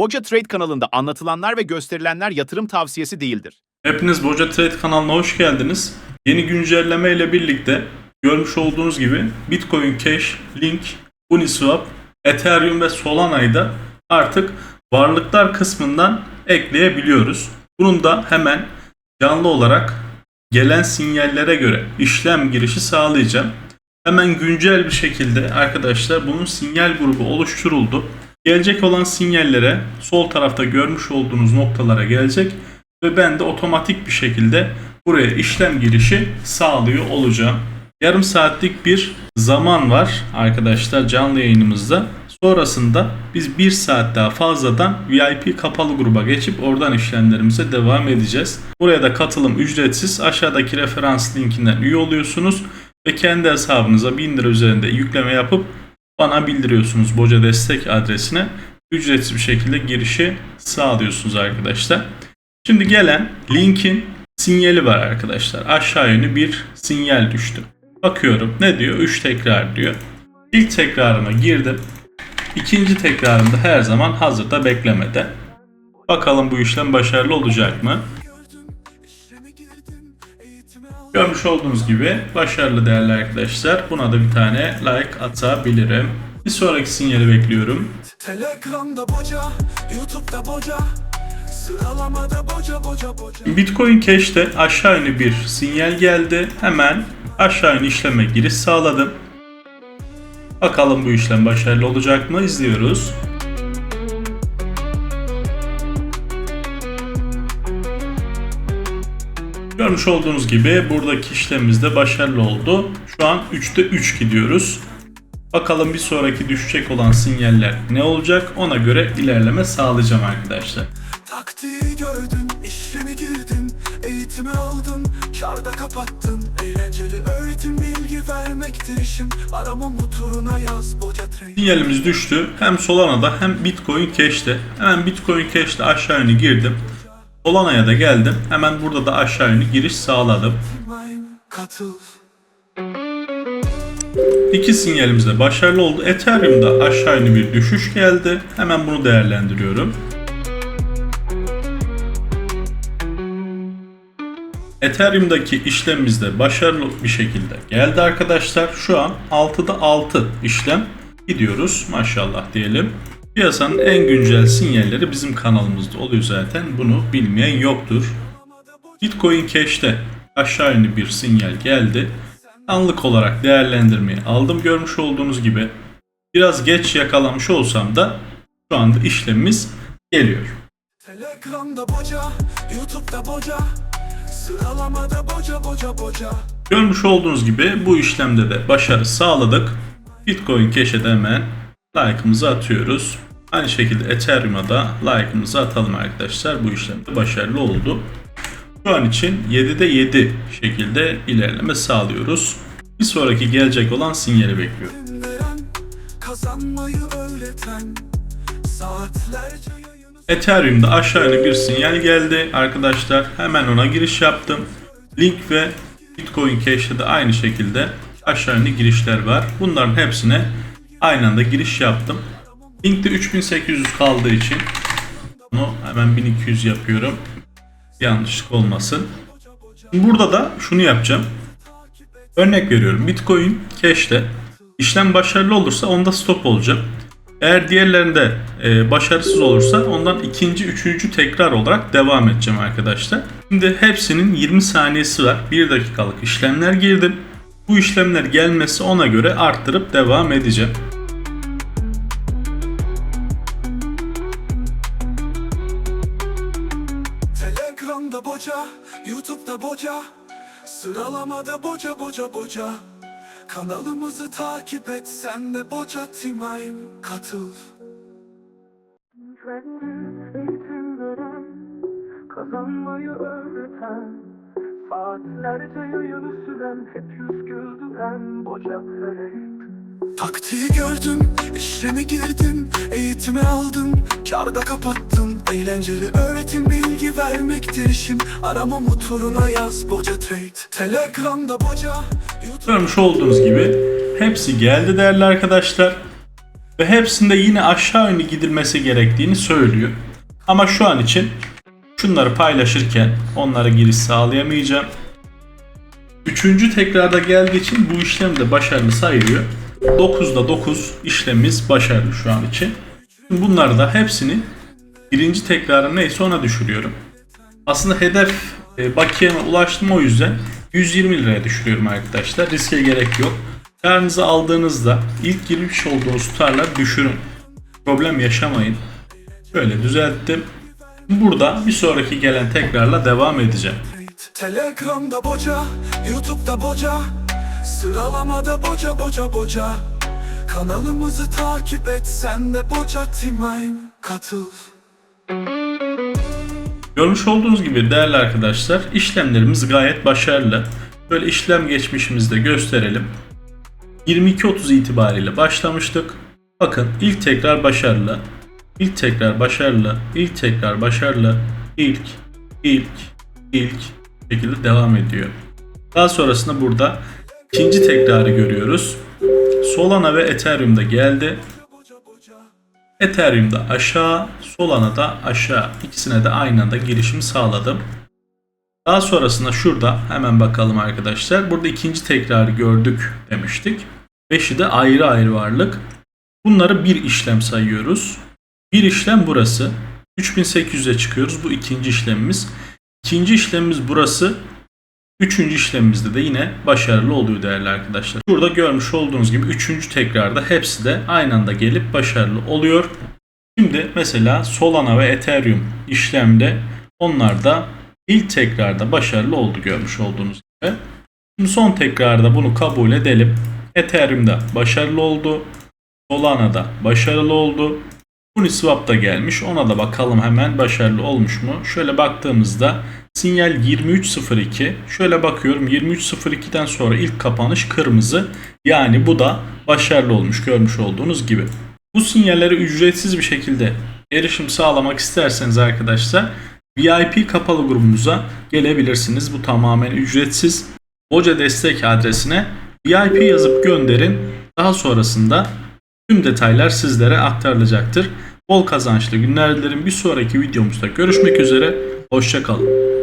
Boca Trade kanalında anlatılanlar ve gösterilenler yatırım tavsiyesi değildir. Hepiniz Boca Trade kanalına hoş geldiniz. Yeni güncelleme ile birlikte görmüş olduğunuz gibi Bitcoin Cash, Link, Uniswap, Ethereum ve Solana'yı da artık varlıklar kısmından ekleyebiliyoruz. Bunun da hemen canlı olarak gelen sinyallere göre işlem girişi sağlayacağım. Hemen güncel bir şekilde arkadaşlar bunun sinyal grubu oluşturuldu. Gelecek olan sinyallere sol tarafta görmüş olduğunuz noktalara gelecek ve ben de otomatik bir şekilde buraya işlem girişi sağlıyor olacağım. Yarım saatlik bir zaman var arkadaşlar canlı yayınımızda. Sonrasında biz bir saat daha fazladan VIP kapalı gruba geçip oradan işlemlerimize devam edeceğiz. Buraya da katılım ücretsiz. Aşağıdaki referans linkinden üye oluyorsunuz ve kendi hesabınıza 1000 lira üzerinde yükleme yapıp bana bildiriyorsunuz Boca Destek adresine. Ücretsiz bir şekilde girişi sağlıyorsunuz arkadaşlar. Şimdi gelen linkin sinyali var arkadaşlar. Aşağı yönlü bir sinyal düştü. Bakıyorum ne diyor? 3 tekrar diyor. İlk tekrarına girdim. İkinci tekrarında her zaman hazırda beklemede. Bakalım bu işlem başarılı olacak mı? Görmüş olduğunuz gibi başarılı değerli arkadaşlar. Buna da bir tane like atabilirim. Bir sonraki sinyali bekliyorum. Telegram'da boca, YouTube'da boca Sıralamada boca boca boca Bitcoin Cash'te aşağı yönlü bir sinyal geldi. Hemen aşağı yönlü işleme giriş sağladım. Bakalım bu işlem başarılı olacak mı? İzliyoruz. Görmüş olduğunuz gibi buradaki işlemimiz de başarılı oldu. Şu an 3'te 3 gidiyoruz. Bakalım bir sonraki düşecek olan sinyaller ne olacak? Ona göre ilerleme sağlayacağım arkadaşlar. Taktiği gördün, işlemi girdin Eğitimi aldın, karda kapattın Eğlenceli öğretim bilgi vermektir işim Arama motoruna yaz boca Sinyalimiz düştü. Hem Solana'da hem Bitcoin Cash'te. Hemen Bitcoin Cash'te aşağı yönlü girdim. Solana'ya da geldim. Hemen burada da aşağı yönlü giriş sağladım. İki sinyalimiz de başarılı oldu. Ethereum'da aşağı yönlü bir düşüş geldi. Hemen bunu değerlendiriyorum. Ethereum'daki işlemimiz de başarılı bir şekilde geldi arkadaşlar. Şu an 6'da 6 işlem gidiyoruz maşallah diyelim. Piyasanın en güncel sinyalleri bizim kanalımızda oluyor zaten. Bunu bilmeyen yoktur. Bitcoin Cash'te aşağı yönlü bir sinyal geldi. Anlık olarak değerlendirmeyi aldım görmüş olduğunuz gibi. Biraz geç yakalamış olsam da şu anda işlemimiz geliyor. Telegram'da boca, YouTube'da boca Sıralamada boca boca boca Görmüş olduğunuz gibi bu işlemde de başarı sağladık. Bitcoin Cash'e de hemen like'ımızı atıyoruz. Aynı şekilde Ethereum'a da like'ımızı atalım arkadaşlar. Bu işlemde başarılı oldu. Şu an için 7'de 7 şekilde ilerleme sağlıyoruz. Bir sonraki gelecek olan sinyali bekliyorum. Ethereum'da aşağı bir sinyal geldi arkadaşlar. Hemen ona giriş yaptım. Link ve Bitcoin Cash'te de aynı şekilde aşağı girişler var. Bunların hepsine aynı anda giriş yaptım. Link'te 3800 kaldığı için bunu hemen 1200 yapıyorum. Yanlışlık olmasın. Burada da şunu yapacağım. Örnek veriyorum Bitcoin Cash'te işlem başarılı olursa onda stop olacağım. Eğer diğerlerinde e, başarısız olursa ondan ikinci, üçüncü tekrar olarak devam edeceğim arkadaşlar. Şimdi hepsinin 20 saniyesi var. 1 dakikalık işlemler girdim. Bu işlemler gelmesi ona göre arttırıp devam edeceğim. Telegram'da boca, YouTube'da boca Sıralamada boca boca boca. Kanalımızı takip et sen de boca Timayim katıl. Veren, kazanmayı öğreten Saatlerce yayını süren, hep yüz güldüren boca trade Taktiği gördüm, işlemi girdin, eğitimi aldın, karda kapattın. Eğlenceli öğretim bilgi vermektir işim. Arama motoruna yaz Boca Trade. Telegram'da Boca, YouTube Görmüş olduğunuz gibi hepsi geldi değerli arkadaşlar. ve hepsinde yine aşağı yönlü gidilmesi gerektiğini söylüyor. Ama şu an için şunları paylaşırken onlara giriş sağlayamayacağım. Üçüncü tekrarda geldiği için bu işlem de başarılı sayılıyor. 9'da 9 işlemimiz başarılı şu an için. Bunları da hepsini birinci tekrarı neyse ona düşürüyorum. Aslında hedef e, bakiyeme ulaştım o yüzden 120 liraya düşürüyorum arkadaşlar. Riske gerek yok. Karnınızı aldığınızda ilk girmiş olduğunuz tutarla düşürün. Problem yaşamayın. Böyle düzelttim. Burada bir sonraki gelen tekrarla devam edeceğim. Telegram'da boca, YouTube'da boca Sıralamada boca boca boca Kanalımızı takip et sen de boca Time Katıl Görmüş olduğunuz gibi değerli arkadaşlar işlemlerimiz gayet başarılı. Böyle işlem geçmişimizde gösterelim. 22.30 itibariyle başlamıştık. Bakın ilk tekrar başarılı. İlk tekrar başarılı. ilk tekrar başarılı. ilk, ilk, ilk şekilde devam ediyor. Daha sonrasında burada ikinci tekrarı görüyoruz. Solana ve Ethereum'da geldi. Ethereum'da aşağı, Solana'da aşağı. İkisine de aynı anda girişimi sağladım. Daha sonrasında şurada hemen bakalım arkadaşlar. Burada ikinci tekrarı gördük demiştik. Beşi de ayrı ayrı varlık. Bunları bir işlem sayıyoruz. Bir işlem burası. 3800'e çıkıyoruz. Bu ikinci işlemimiz. İkinci işlemimiz burası. Üçüncü işlemimizde de yine başarılı oluyor değerli arkadaşlar. Burada görmüş olduğunuz gibi üçüncü tekrarda hepsi de aynı anda gelip başarılı oluyor. Şimdi mesela Solana ve Ethereum işlemde onlar da ilk tekrarda başarılı oldu görmüş olduğunuz gibi. Şimdi son tekrarda bunu kabul edelim. Ethereum'da başarılı oldu. Solana'da başarılı oldu. Uniswap da gelmiş. Ona da bakalım hemen başarılı olmuş mu? Şöyle baktığımızda sinyal 23.02. Şöyle bakıyorum 23.02'den sonra ilk kapanış kırmızı. Yani bu da başarılı olmuş görmüş olduğunuz gibi. Bu sinyallere ücretsiz bir şekilde erişim sağlamak isterseniz arkadaşlar VIP kapalı grubumuza gelebilirsiniz. Bu tamamen ücretsiz. Hoca destek adresine VIP yazıp gönderin. Daha sonrasında tüm detaylar sizlere aktarılacaktır. Bol kazançlı günler dilerim. Bir sonraki videomuzda görüşmek üzere. Hoşçakalın.